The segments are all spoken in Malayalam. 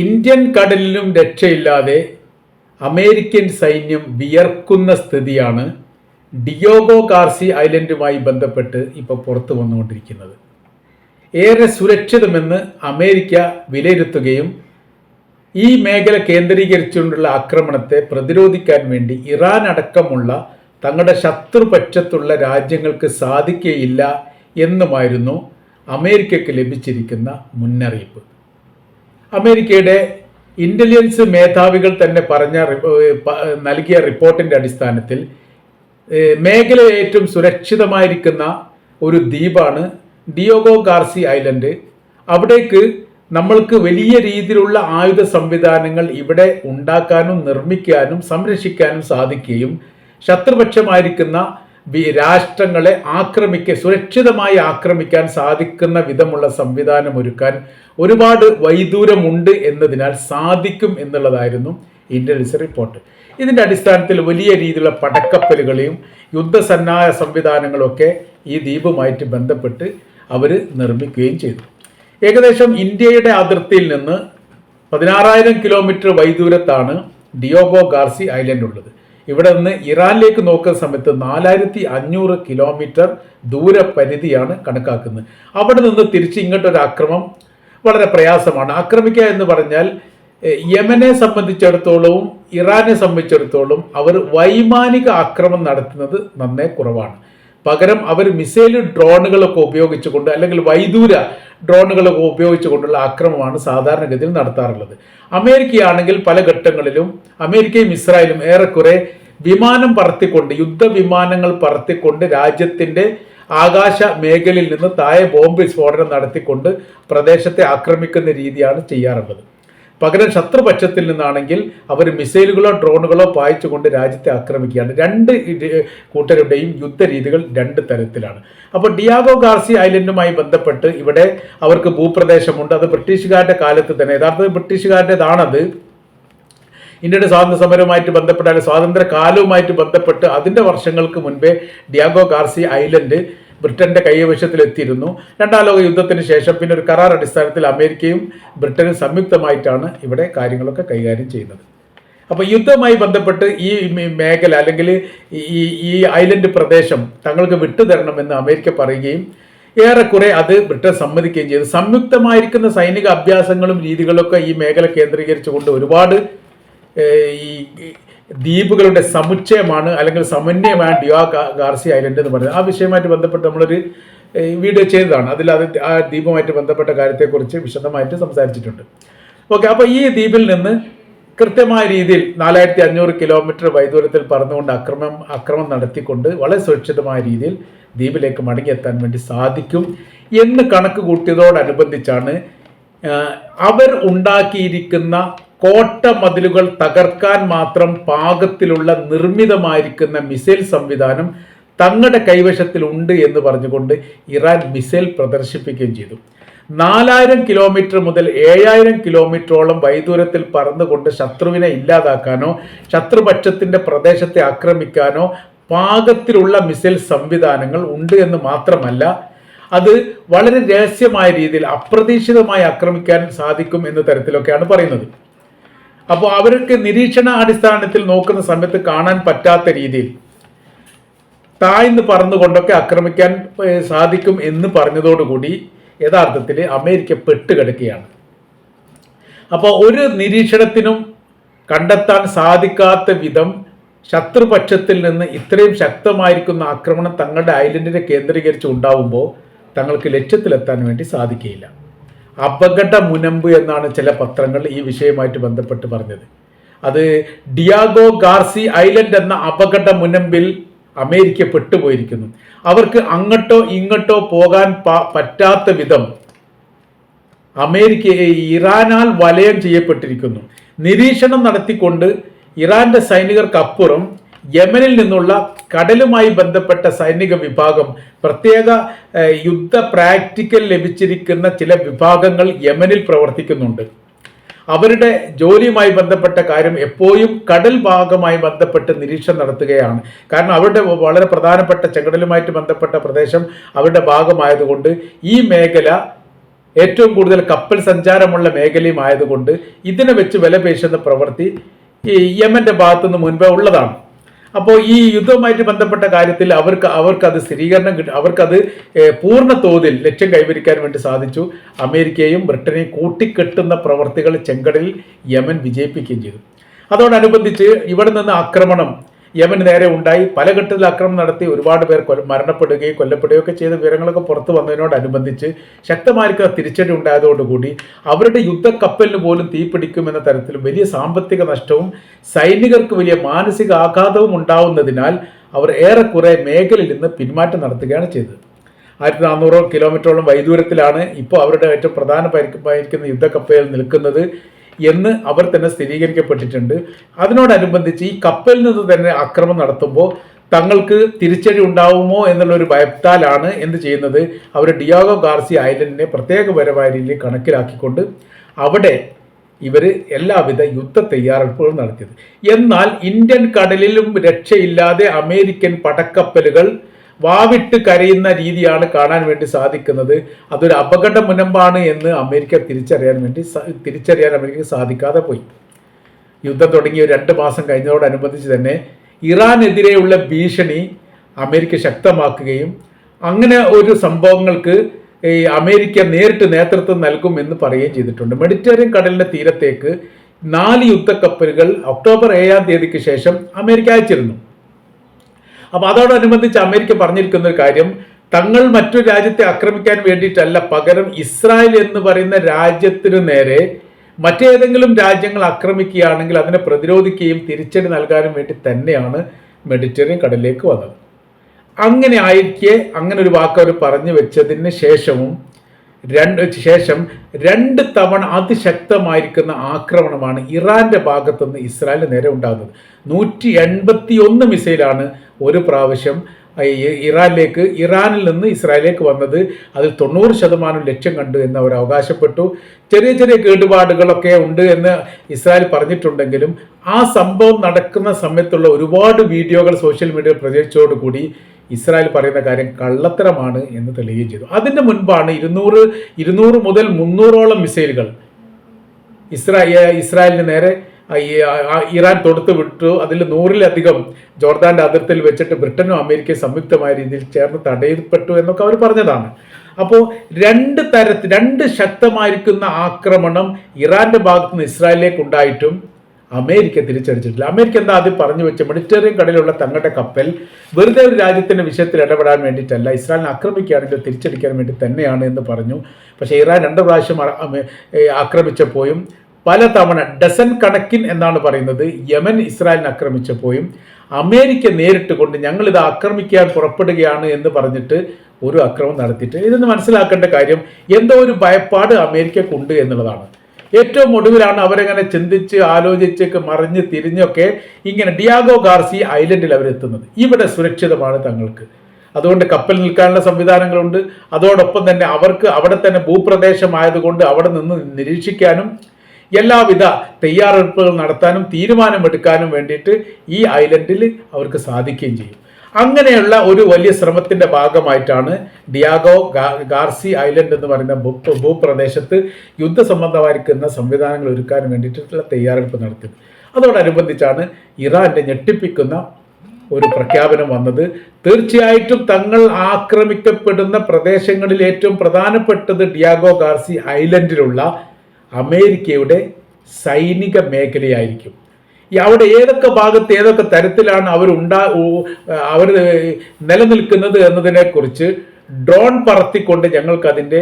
ഇന്ത്യൻ കടലിലും രക്ഷയില്ലാതെ അമേരിക്കൻ സൈന്യം വിയർക്കുന്ന സ്ഥിതിയാണ് ഡിയോഗോ കാർസി ഐലൻഡുമായി ബന്ധപ്പെട്ട് ഇപ്പോൾ പുറത്തു വന്നുകൊണ്ടിരിക്കുന്നത്. ഏറെ സുരക്ഷിതമെന്ന് അമേരിക്ക വിലയിരുത്തുകയും ഈ മേഖല കേന്ദ്രീകരിച്ചുകൊണ്ടുള്ള ആക്രമണത്തെ പ്രതിരോധിക്കാൻ വേണ്ടി ഇറാൻ അടക്കമുള്ള തങ്ങളുടെ ശത്രുപക്ഷത്തുള്ള രാജ്യങ്ങൾക്ക് സാധിക്കുകയില്ല എന്നുമായിരുന്നു അമേരിക്കയ്ക്ക് ലഭിച്ചിരിക്കുന്ന മുന്നറിയിപ്പ്. അമേരിക്കയുടെ ഇന്റലിജൻസ് മേധാവികൾ തന്നെ പറഞ്ഞ നൽകിയ റിപ്പോർട്ടിന്റെ അടിസ്ഥാനത്തിൽ മേഖല ഏറ്റവും സുരക്ഷിതമായിരിക്കുന്ന ഒരു ദ്വീപാണ് ഡിയോഗോ ഗാർസി ഐലൻഡ്. അവിടേക്ക് നമ്മൾക്ക് വലിയ രീതിയിലുള്ള ആയുധ സംവിധാനങ്ങൾ ഇവിടെ ഉണ്ടാക്കാനും നിർമ്മിക്കാനും സംരക്ഷിക്കാനും സാധിക്കുകയും ശത്രുപക്ഷമായിരിക്കുന്ന രാഷ്ട്രങ്ങളെ ആക്രമിക്കാൻ സുരക്ഷിതമായി ആക്രമിക്കാൻ സാധിക്കുന്ന വിധമുള്ള സംവിധാനം ഒരുക്കാൻ ഒരുപാട് വൈദൂരമുണ്ട് എന്നതിനാൽ സാധിക്കും എന്നുള്ളതായിരുന്നു ഇന്റലിജൻസ് റിപ്പോർട്ട്. ഇതിന്റെ അടിസ്ഥാനത്തിൽ വലിയ രീതിയിലുള്ള പടക്കപ്പലുകളെയും യുദ്ധസന്നായ സംവിധാനങ്ങളൊക്കെ ഈ ദ്വീപുമായിട്ട് ബന്ധപ്പെട്ട് അവർ നിർമ്മിക്കുകയും ചെയ്തു. ഏകദേശം ഇന്ത്യയുടെ അതിർത്തിയിൽ നിന്ന് പതിനാറായിരം കിലോമീറ്റർ വൈദൂരത്താണ് ഡിയോഗോ ഗാർസി ഐലൻഡ് ഉള്ളത്. ഇവിടെ നിന്ന് ഇറാനിലേക്ക് നോക്കുന്ന സമയത്ത് നാലായിരത്തി അഞ്ഞൂറ് കിലോമീറ്റർ ദൂരപരിധിയാണ് കണക്കാക്കുന്നത്. അവിടെ നിന്ന് തിരിച്ച് ഇങ്ങോട്ടൊരു ആക്രമം വളരെ പ്രയാസമാണ്. ആക്രമിക്കുക എന്ന് പറഞ്ഞാൽ യമനെ സംബന്ധിച്ചിടത്തോളവും ഇറാനെ സംബന്ധിച്ചിടത്തോളം അവർ വൈമാനിക ആക്രമം നടത്തുന്നത് നന്നേ കുറവാണ്. പകരം അവർ മിസൈൽ ഡ്രോണുകളൊക്കെ ഉപയോഗിച്ചുകൊണ്ട് അല്ലെങ്കിൽ വൈദൂര ഡ്രോണുകളൊക്കെ ഉപയോഗിച്ചുകൊണ്ടുള്ള ആക്രമമാണ് സാധാരണഗതിയിൽ നടത്താറുള്ളത്. അമേരിക്കയാണെങ്കിൽ പല ഘട്ടങ്ങളിലും അമേരിക്കയും ഇസ്രായേലും ഏറെക്കുറെ വിമാനം പറത്തിക്കൊണ്ട് യുദ്ധവിമാനങ്ങൾ പറത്തിക്കൊണ്ട് രാജ്യത്തിന്റെ ആകാശ മേഖലയിൽ നിന്ന് താഴെ ബോംബ് സ്ഫോടനം നടത്തിക്കൊണ്ട് പ്രദേശത്തെ ആക്രമിക്കുന്ന രീതിയാണ് ചെയ്യാറുള്ളത്. പകരം ശത്രുപക്ഷത്തിൽ നിന്നാണെങ്കിൽ അവർ മിസൈലുകളോ ഡ്രോണുകളോ പായിച്ചുകൊണ്ട് രാജ്യത്തെ ആക്രമിക്കുകയാണ്. രണ്ട് കൂട്ടരുടെയും യുദ്ധരീതികൾ രണ്ട് തരത്തിലാണ്. അപ്പോൾ ഡിയാഗോ ഗാർസി ഐലൻഡുമായി ബന്ധപ്പെട്ട് ഇവിടെ അവർക്ക് ഭൂപ്രദേശമുണ്ട്. അത് ബ്രിട്ടീഷുകാരുടെ കാലത്ത് തന്നെ. യഥാർത്ഥത്തിൽ ബ്രിട്ടീഷുകാരുടേതാണത്. ഇന്ത്യയുടെ സ്വാതന്ത്ര്യ സമരവുമായിട്ട് ബന്ധപ്പെട്ട അല്ലെങ്കിൽ സ്വാതന്ത്ര്യ കാലവുമായിട്ട് ബന്ധപ്പെട്ട് അതിന്റെ വർഷങ്ങൾക്ക് മുൻപേ ഡിയാഗോ ഗാർസി ഐലൻഡ് ബ്രിട്ടന്റെ കൈവശത്തിലെത്തിയിരുന്നു. രണ്ടാം ലോക യുദ്ധത്തിന് ശേഷം പിന്നെ ഒരു കരാർ അടിസ്ഥാനത്തിൽ അമേരിക്കയും ബ്രിട്ടനും സംയുക്തമായിട്ടാണ് ഇവിടെ കാര്യങ്ങളൊക്കെ കൈകാര്യം ചെയ്യുന്നത്. അപ്പോൾ യുദ്ധവുമായി ബന്ധപ്പെട്ട് ഈ മേഖല അല്ലെങ്കിൽ ഈ ഈ ഐലൻഡ് പ്രദേശം തങ്ങൾക്ക് വിട്ടുതരണമെന്ന് അമേരിക്ക പറയുകയും ഏറെക്കുറെ അത് ബ്രിട്ടൻ സമ്മതിക്കുകയും ചെയ്തു. സംയുക്തമായിരിക്കുന്ന സൈനിക അഭ്യാസങ്ങളും രീതികളൊക്കെ ഈ മേഖല കേന്ദ്രീകരിച്ചുകൊണ്ട് ഒരുപാട് ഈ ദ്വീപുകളുടെ സമുച്ചയമാണ് അല്ലെങ്കിൽ സമന്വയമാണ് ഡിയോ ഗാർസി ഐലൻഡ് എന്ന് പറയുന്നത്. ആ വിഷയമായിട്ട് ബന്ധപ്പെട്ട് നമ്മളൊരു വീഡിയോ ചെയ്തതാണ്. അതിൽ അത് ആ ദ്വീപുമായിട്ട് ബന്ധപ്പെട്ട കാര്യത്തെക്കുറിച്ച് വിശദമായിട്ട് സംസാരിച്ചിട്ടുണ്ട്. ഓക്കെ അപ്പോൾ ഈ ദ്വീപിൽ നിന്ന് കൃത്യമായ രീതിയിൽ നാലായിരത്തി അഞ്ഞൂറ് കിലോമീറ്റർ വൈദൂരത്തിൽ പറന്നുകൊണ്ട് അക്രമം അക്രമം നടത്തിക്കൊണ്ട് വളരെ സുരക്ഷിതമായ രീതിയിൽ ദ്വീപിലേക്ക് മടങ്ങിയെത്താൻ വേണ്ടി സാധിക്കും എന്ന് കണക്ക് കൂട്ടിയതോടനുബന്ധിച്ചാണ് അവർ ഉണ്ടാക്കിയിരിക്കുന്ന കോട്ട മതിലുകൾ തകർക്കാൻ മാത്രം പാകത്തിലുള്ള നിർമ്മിതമായിരിക്കുന്ന മിസൈൽ സംവിധാനം തങ്ങളുടെ കൈവശത്തിൽ ഉണ്ട് എന്ന് പറഞ്ഞുകൊണ്ട് ഇറാൻ മിസൈൽ പ്രദർശിപ്പിക്കുകയും ചെയ്തു. നാലായിരം കിലോമീറ്റർ മുതൽ ഏഴായിരം കിലോമീറ്ററോളം വൈദൂരത്തിൽ പറന്നുകൊണ്ട് ശത്രുവിനെ ഇല്ലാതാക്കാനോ ശത്രുപക്ഷത്തിന്റെ പ്രദേശത്തെ ആക്രമിക്കാനോ പാകത്തിലുള്ള മിസൈൽ സംവിധാനങ്ങൾ ഉണ്ട് എന്ന് മാത്രമല്ല അത് വളരെ രഹസ്യമായ രീതിയിൽ അപ്രതീക്ഷിതമായി ആക്രമിക്കാൻ സാധിക്കും എന്ന തരത്തിലൊക്കെയാണ് പറയുന്നത്. അപ്പോൾ അവർക്ക് നിരീക്ഷണ അടിസ്ഥാനത്തിൽ നോക്കുന്ന സമയത്ത് കാണാൻ പറ്റാത്ത രീതിയിൽ താഴ്ന്ന് പറന്നുകൊണ്ടൊക്കെ ആക്രമിക്കാൻ സാധിക്കും എന്ന് പറഞ്ഞതോടുകൂടി യഥാർത്ഥത്തിൽ അമേരിക്ക പെട്ടുകിടക്കുകയാണ്. അപ്പോൾ ഒരു നിരീക്ഷണത്തിനും കണ്ടെത്താൻ സാധിക്കാത്ത വിധം ശത്രുപക്ഷത്തിൽ നിന്ന് ഇത്രയും ശക്തമായിരിക്കുന്ന ആക്രമണം തങ്ങളുടെ ഐലൻഡിനെ കേന്ദ്രീകരിച്ച് ഉണ്ടാവുമ്പോൾ തങ്ങൾക്ക് ലക്ഷ്യത്തിലെത്താൻ വേണ്ടി സാധിക്കുകയില്ല. അപകട മുനമ്പ് എന്നാണ് ചില പത്രങ്ങൾ ഈ വിഷയമായിട്ട് ബന്ധപ്പെട്ട് പറഞ്ഞത്. അത് ഡിയാഗോ ഗാർസി ഐലൻഡ് എന്ന അപകട മുനമ്പിൽ അമേരിക്ക പെട്ടുപോയിരിക്കുന്നു. അവർക്ക് അങ്ങോട്ടോ ഇങ്ങോട്ടോ പോകാൻ പറ്റാത്ത വിധം അമേരിക്കയെ ഇറാനാൽ വലയം ചെയ്യപ്പെട്ടിരിക്കുന്നു. നിരീക്ഷണം നടത്തിക്കൊണ്ട് ഇറാന്റെ സൈനികർക്കപ്പുറം യമനിൽ നിന്നുള്ള കടലുമായി ബന്ധപ്പെട്ട സൈനിക വിഭാഗം പ്രത്യേക യുദ്ധ പ്രാക്ടിക്കൽ ലഭിച്ചിരിക്കുന്ന ചില വിഭാഗങ്ങൾ യമനിൽ പ്രവർത്തിക്കുന്നുണ്ട്. അവരുടെ ജോലിയുമായി ബന്ധപ്പെട്ട കാര്യം എപ്പോഴും കടൽ ഭാഗമായി ബന്ധപ്പെട്ട് നിരീക്ഷണം നടത്തുകയാണ്. കാരണം അവരുടെ വളരെ പ്രധാനപ്പെട്ട ചെങ്കടലുമായിട്ട് ബന്ധപ്പെട്ട പ്രദേശം അവരുടെ ഭാഗമായതുകൊണ്ട് ഈ മേഖല ഏറ്റവും കൂടുതൽ കപ്പൽ സഞ്ചാരമുള്ള മേഖലയും ആയതുകൊണ്ട് ഇതിനെ വെച്ച് വില പേശുന്ന പ്രവൃത്തി ഈ യമന്റെ ഭാഗത്തുനിന്ന് മുൻപേ ഉള്ളതാണ്. അപ്പോൾ ഈ യുദ്ധവുമായിട്ട് ബന്ധപ്പെട്ട കാര്യത്തിൽ അവർക്ക് അവർക്കത് സ്ഥിരീകരണം കിട്ടും അവർക്കത് പൂർണ തോതിൽ ലക്ഷ്യം കൈവരിക്കാൻ വേണ്ടി സാധിച്ചു. അമേരിക്കയും ബ്രിട്ടനെയും കൂട്ടിക്കെട്ടുന്ന പ്രവർത്തികൾ ചെങ്കടലിൽ യമൻ വിജയിപ്പിക്കുകയും ചെയ്തു. അതോടനുബന്ധിച്ച് ഇവിടെ നിന്ന് ആക്രമണം യമന് നേരെ ഉണ്ടായി. പല ഘട്ടത്തിൽ ആക്രമണം നടത്തി ഒരുപാട് പേർ മരണപ്പെടുകയും കൊല്ലപ്പെടുകയും ഒക്കെ ചെയ്ത വിവരങ്ങളൊക്കെ പുറത്തു വന്നതിനോടനുബന്ധിച്ച് ശക്തമായിരിക്കുന്ന തിരിച്ചടി ഉണ്ടായതോടുകൂടി അവരുടെ യുദ്ധക്കപ്പലിന് പോലും തീപിടിക്കുമെന്ന തരത്തിൽ വലിയ സാമ്പത്തിക നഷ്ടവും സൈനികർക്ക് വലിയ മാനസിക ആഘാതവും ഉണ്ടാവുന്നതിനാൽ അവർ ഏറെക്കുറെ മേഖലയിൽ നിന്ന് പിന്മാറ്റം നടത്തുകയാണ് ചെയ്തത്. ആയിരത്തി നാനൂറോ കിലോമീറ്ററോളം വൈദൂരത്തിലാണ് ഇപ്പോൾ അവരുടെ ഏറ്റവും പ്രധാന പ്രധാനമായിരിക്കുന്ന യുദ്ധക്കപ്പലിൽ നിൽക്കുന്നത്. എന്ന് അവർ തന്നെ സ്ഥിരീകരിക്കപ്പെട്ടിട്ടുണ്ട്. അതിനോടനുബന്ധിച്ച് ഈ കപ്പലിൽ നിന്ന് തന്നെ അക്രമം നടത്തുമ്പോൾ തങ്ങൾക്ക് തിരിച്ചടി ഉണ്ടാവുമോ എന്നുള്ള ഒരു ഭയത്താലാണ് എന്ത് ചെയ്യുന്നത്? അവർ ഡിയാഗോ ഗാർസി ഐലൻഡിനെ പ്രത്യേക രീതിയിൽ കണക്കിലാക്കിക്കൊണ്ട് അവിടെ ഇവർ എല്ലാവിധ യുദ്ധ തയ്യാറെടുപ്പുകളും നടത്തിയത്. എന്നാൽ ഇന്ത്യൻ കടലിലും രക്ഷയില്ലാതെ അമേരിക്കൻ പടക്കപ്പലുകൾ വാവിട്ട് കരയുന്ന രീതിയാണ് കാണാൻ വേണ്ടി സാധിക്കുന്നത്. അതൊരു അപകട മുനമ്പാണ് എന്ന് അമേരിക്ക തിരിച്ചറിയാൻ വേണ്ടി തിരിച്ചറിയാൻ അമേരിക്കക്ക് സാധിക്കാതെ പോയി. യുദ്ധം തുടങ്ങിയ രണ്ട് മാസം കഴിഞ്ഞതോടനുബന്ധിച്ച് തന്നെ ഇറാനെതിരെയുള്ള ഭീഷണി അമേരിക്ക ശക്തമാക്കുകയും അങ്ങനെ ഒരു സംഭവങ്ങൾക്ക് ഈ അമേരിക്ക നേരിട്ട് നേതൃത്വം നൽകും എന്ന് പറയുകയും ചെയ്തിട്ടുണ്ട്. മെഡിറ്ററേനിയൻ കടലിന്റെ തീരത്തേക്ക് നാല് യുദ്ധക്കപ്പലുകൾ ഒക്ടോബർ ഏഴാം തീയതിക്ക് ശേഷം അമേരിക്ക അയച്ചിരുന്നു. അപ്പൊ അതോടനുബന്ധിച്ച് അമേരിക്ക പറഞ്ഞിരിക്കുന്ന ഒരു കാര്യം തങ്ങൾ മറ്റൊരു രാജ്യത്തെ ആക്രമിക്കാൻ വേണ്ടിയിട്ടല്ല പകരം ഇസ്രായേൽ എന്ന് പറയുന്ന രാജ്യത്തിനു നേരെ മറ്റേതെങ്കിലും രാജ്യങ്ങൾ ആക്രമിക്കുകയാണെങ്കിൽ അതിനെ പ്രതിരോധിക്കുകയും തിരിച്ചടി നൽകാനും വേണ്ടി തന്നെയാണ് മെഡിറ്ററേനിയൻ കടലിലേക്ക് വന്നത്. അങ്ങനെ ആയിരിക്കെ അങ്ങനെ ഒരു വാക്ക് അവർ പറഞ്ഞു വെച്ചതിന് ശേഷവും രണ്ട് ശേഷം രണ്ട് തവണ അതിശക്തമായിരിക്കുന്ന ആക്രമണമാണ് ഇറാന്റെ ഭാഗത്തുനിന്ന് ഇസ്രായേലിന് നേരെ ഉണ്ടാകുന്നത്. നൂറ്റി എൺപത്തി ഒന്ന് മിസൈലാണ് ഒരു പ്രാവശ്യം ഇറാനിലേക്ക് ഇറാനിൽ നിന്ന് ഇസ്രായേലിലേക്ക് വന്നത്. അതിൽ തൊണ്ണൂറ് ശതമാനം ലക്ഷ്യം കണ്ടു എന്ന് അവർ അവകാശപ്പെട്ടു. ചെറിയ ചെറിയ കേടുപാടുകളൊക്കെ ഉണ്ട് എന്ന് ഇസ്രായേൽ പറഞ്ഞിട്ടുണ്ടെങ്കിലും ആ സംഭവം നടക്കുന്ന സമയത്തുള്ള ഒരുപാട് വീഡിയോകൾ സോഷ്യൽ മീഡിയയിൽ പ്രചരിച്ചതോടുകൂടി ഇസ്രായേൽ പറയുന്ന കാര്യം കള്ളത്തരമാണ് എന്ന് തെളിയുകയും ചെയ്തു. അതിന്റെ മുൻപാണ് ഇരുന്നൂറ് ഇരുന്നൂറ് മുതൽ മുന്നൂറോളം മിസൈലുകൾ ഇസ്രായേൽ ഇസ്രായേലിന് നേരെ ഇറാൻ തൊടുത്ത് വിട്ടു. അതിൽ നൂറിലധികം ജോർദാന്റെ അതിർത്തിയിൽ വെച്ചിട്ട് ബ്രിട്ടനും അമേരിക്കയും സംയുക്തമായ രീതിയിൽ ചേർന്ന് തടയപ്പെട്ടു എന്നൊക്കെ അവർ പറഞ്ഞതാണ്. അപ്പോൾ രണ്ട് തരത്തിൽ രണ്ട് ശക്തമായിരിക്കുന്ന ആക്രമണം ഇറാന്റെ ഭാഗത്തുനിന്ന് ഇസ്രായേലിലേക്ക് ഉണ്ടായിട്ടും അമേരിക്ക തിരിച്ചടിച്ചിട്ടില്ല. അമേരിക്ക എന്താ ആദ്യം പറഞ്ഞു വെച്ച മെഡിറ്ററേനിയൻ കടലിലുള്ള തങ്ങളുടെ കപ്പൽ വെറുതെ ഒരു രാജ്യത്തിന്റെ വിഷയത്തിൽ ഇടപെടാൻ വേണ്ടിയിട്ടല്ല ഇസ്രായേലിനെ ആക്രമിക്കുകയാണെങ്കിൽ തിരിച്ചടിക്കാൻ വേണ്ടി തന്നെയാണ് എന്ന് പറഞ്ഞു. പക്ഷേ ഇറാൻ രണ്ട് പ്രാവശ്യം ആക്രമിച്ചപ്പോയും പല തവണ ഡസൻ കണക്കിൻ എന്നാണ് പറയുന്നത് യമൻ ഇസ്രായേലിനെ ആക്രമിച്ചപ്പോഴും അമേരിക്ക നേരിട്ട് കൊണ്ട് ഞങ്ങളിത് ആക്രമിക്കാൻ പുറപ്പെടുകയാണ് എന്ന് പറഞ്ഞിട്ട് ഒരു അക്രമം നടത്തിയിട്ട്. ഇതെന്ന് മനസ്സിലാക്കേണ്ട കാര്യം എന്തോ ഒരു ഭയപ്പാട് അമേരിക്കക്കുണ്ട് എന്നുള്ളതാണ്. ഏറ്റവും ഒടുവിലാണ് അവരെങ്ങനെ ചിന്തിച്ച് ആലോചിച്ചൊക്കെ മറിഞ്ഞ് തിരിഞ്ഞൊക്കെ ഇങ്ങനെ ഡിയാഗോ ഗാർസി ഐലൻഡിൽ അവരെത്തുന്നത്. ഇവിടെ സുരക്ഷിതമാണ് തങ്ങൾക്ക്. അതുകൊണ്ട് കപ്പൽ നിൽക്കാനുള്ള സംവിധാനങ്ങളുണ്ട്. അതോടൊപ്പം തന്നെ അവർക്ക് അവിടെ തന്നെ ഭൂപ്രദേശമായതുകൊണ്ട് അവിടെ നിന്ന് നിരീക്ഷിക്കാനും എല്ലാവിധ തയ്യാറെടുപ്പുകൾ നടത്താനും തീരുമാനമെടുക്കാനും വേണ്ടിയിട്ട് ഈ ഐലൻഡിൽ അവർക്ക് സാധിക്കുകയും ചെയ്യും. അങ്ങനെയുള്ള ഒരു വലിയ ശ്രമത്തിന്റെ ഭാഗമായിട്ടാണ് ഡിയാഗോ ഗാർസി ഐലൻഡ് എന്ന് പറയുന്ന ഭൂപ്രദേശത്ത് യുദ്ധസംബന്ധമായിരിക്കുന്ന സംവിധാനങ്ങൾ ഒരുക്കാൻ വേണ്ടിയിട്ടുള്ള തയ്യാറെടുപ്പ് നടത്തിയത്. അതോടനുബന്ധിച്ചാണ് ഇറാന്റെ ഞെട്ടിപ്പിക്കുന്ന ഒരു പ്രഖ്യാപനം വന്നത്. തീർച്ചയായിട്ടും തങ്ങൾ ആക്രമിക്കപ്പെടുന്ന പ്രദേശങ്ങളിൽ ഏറ്റവും പ്രധാനപ്പെട്ടത് ഡിയാഗോ ഗാർസി ഐലൻഡിലുള്ള അമേരിക്കയുടെ സൈനിക മേഖലയായിരിക്കും. അവിടെ ഏതൊക്കെ ഭാഗത്ത് ഏതൊക്കെ തരത്തിലാണ് അവർ ഉണ്ടാ അവർ നിലനിൽക്കുന്നത് എന്നതിനെക്കുറിച്ച് ഡ്രോൺ പറത്തിക്കൊണ്ട് ഞങ്ങൾക്ക് അതിന്റെ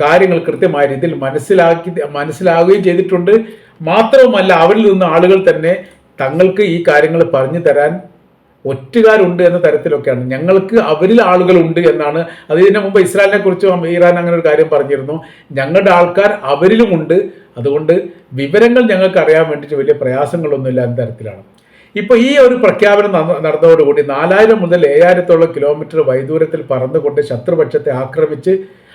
കാര്യങ്ങൾ കൃത്യമായ രീതിയിൽ മനസ്സിലാക്കി മനസ്സിലാവുകയും ചെയ്തിട്ടുണ്ട്. മാത്രവുമല്ല അവരിൽ നിന്ന് ആളുകൾ തന്നെ തങ്ങൾക്ക് ഈ കാര്യങ്ങൾ പറഞ്ഞു തരാൻ ഒറ്റുകാരുണ്ട് എന്ന തരത്തിലൊക്കെയാണ്. ഞങ്ങൾക്ക് അവരിൽ ആളുകളുണ്ട് എന്നാണ്. അത് ഇതിനു മുമ്പ് ഇസ്രായേലിനെ കുറിച്ചും ഇറാൻ അങ്ങനെ ഒരു കാര്യം പറഞ്ഞിരുന്നു. ഞങ്ങളുടെ ആൾക്കാർ അവരിലുമുണ്ട് അതുകൊണ്ട് വിവരങ്ങൾ ഞങ്ങൾക്ക് അറിയാൻ വേണ്ടിയിട്ട് വലിയ പ്രയാസങ്ങളൊന്നുമില്ല എന്ന തരത്തിലാണ്. ഇപ്പൊ ഈ ഒരു പ്രഖ്യാപനം നടന്ന- നടന്നതോടുകൂടി നാലായിരം മുതൽ ഏഴായിരത്തോളം കിലോമീറ്റർ വൈദൂരത്തിൽ പറന്നുകൊണ്ട് ശത്രുപക്ഷത്തെ ആക്രമിച്ച്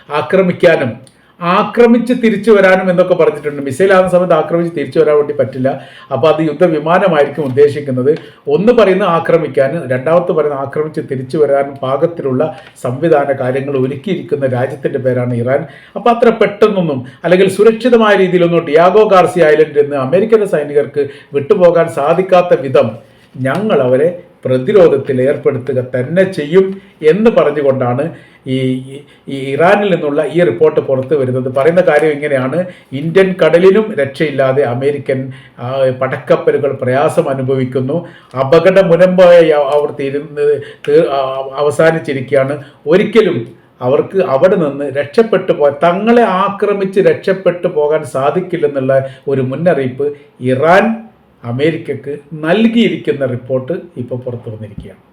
ആക്രമിക്കാനും ആക്രമിച്ച് തിരിച്ചു വരാനും എന്നൊക്കെ പറഞ്ഞിട്ടുണ്ട്. മിസൈൽ ആകുന്ന സമയത്ത് ആക്രമിച്ച് തിരിച്ചു വരാൻ വേണ്ടി പറ്റില്ല. അപ്പോൾ അത് യുദ്ധവിമാനമായിരിക്കും ഉദ്ദേശിക്കുന്നത്. ഒന്ന് പറയുന്ന ആക്രമിക്കാനും രണ്ടാമത്തെ പറയുന്ന ആക്രമിച്ച് തിരിച്ചു വരാനും പാകത്തിലുള്ള സംവിധാന കാര്യങ്ങൾ ഒരുക്കിയിരിക്കുന്ന രാജ്യത്തിന്റെ പേരാണ് ഇറാൻ. അപ്പോൾ അത്ര പെട്ടെന്നൊന്നും അല്ലെങ്കിൽ സുരക്ഷിതമായ രീതിയിലൊന്നും ഡിയാഗോ ഗാർസി ഐലൻഡിൽ നിന്ന് അമേരിക്കൻ സൈനികർക്ക് വിട്ടുപോകാൻ സാധിക്കാത്ത വിധം ഞങ്ങൾ അവരെ പ്രതിരോധത്തിൽ ഏർപ്പെടുത്തുക തന്നെ ചെയ്യും എന്ന് പറഞ്ഞുകൊണ്ടാണ് ഈ ഈ- ഇറാനിൽ നിന്നുള്ള ഈ റിപ്പോർട്ട് പുറത്തു വരുന്നത്. പറയുന്ന കാര്യം ഇങ്ങനെയാണ്. ഇന്ത്യൻ കടലിലും രക്ഷയില്ലാതെ അമേരിക്കൻ പടക്കപ്പലുകൾ പ്രയാസം അനുഭവിക്കുന്നു. അപകട മുനമ്പായി അവ- അവർ തീരുന്ന അവസാനിച്ചിരിക്കുകയാണ്. ഒരിക്കലും അവർക്ക് അവിടെ നിന്ന് രക്ഷപ്പെട്ടു പോ തങ്ങളെ ആക്രമിച്ച് രക്ഷപ്പെട്ടു പോകാൻ സാധിക്കില്ലെന്നുള്ള ഒരു മുന്നറിയിപ്പ് ഇറാൻ അമേരിക്കക്ക് നൽകിയിരിക്കുന്ന റിപ്പോർട്ട് ഇപ്പോൾ പുറത്തു വന്നിരിക്കുകയാണ്